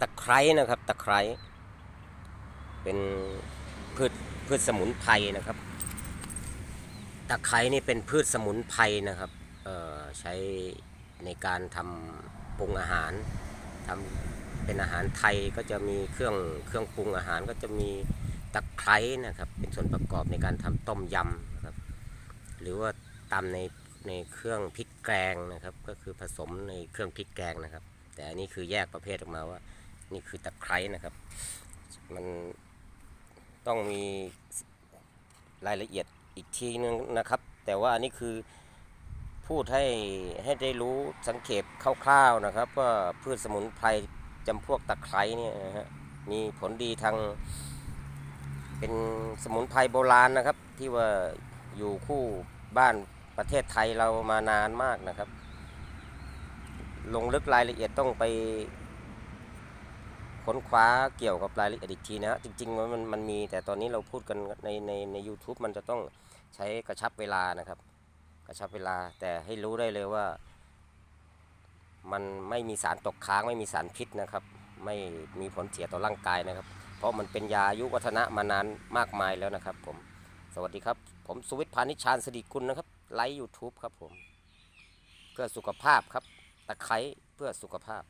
ตะไคร้นะครับ ตะไคร้เป็นพืชพืชสมุนไพรนะครับ ตะไคร้นี่เป็นพืชสมุนไพรนะครับใช้ในการทำปรุงอาหารทำเป็นอาหารไทยก็จะมีเครื่องเครื่องปรุงอาหารก็จะมีตะไคร้นะครับ เป็นส่วนประกอบในการทำต้มยำนะครับ หรือว่าตำในในเครื่องพริกแกงนะครับ ก็คือผสมในเครื่องพริกแกงนะครับ แต่อันนี้คือแยกประเภทออกมาว่า นี่คือตะไคร้นะครับ มันต้องมีรายละเอียดอีกทีนึงนะครับ แต่ว่าอันนี้คือพูดให้ให้ได้รู้สังเกตคร่าวๆนะครับ ว่าพืชสมุนไพรจำพวกตะไคร้เนี่ยนะฮะมีผลดีทางเป็นสมุนไพรโบราณนะครับ ที่ว่าอยู่คู่บ้านประเทศไทยเรามานานมากนะครับ ลงลึกรายละเอียดต้องไป ค้นคว้าเกี่ยวกับรายละเอียดอีกทีนะฮะจริงๆมันมันมันมีแต่ตอนนี้เราพูดกันในในใน u t u b e มันจะต้องใช้กระชับเวลานะครับ กระชับเวลาแต่ให้รู้ได้เลยว่า มันไม่มีสารตกค้างไม่มีสารพิษนะครับ ไม่มีผลเสียต่อร่างกายนะครับ เพราะมันเป็นยาอายุวัฒนะมานานมากมายแล้วนะครับผมสวัสดีครับ ผมสุวิทย์พานิชาญสดิกุลนะครับไลฟ์ YouTube ครับผม เพื่อสุขภาพครับตะไคร้เพื่อสุขภาพ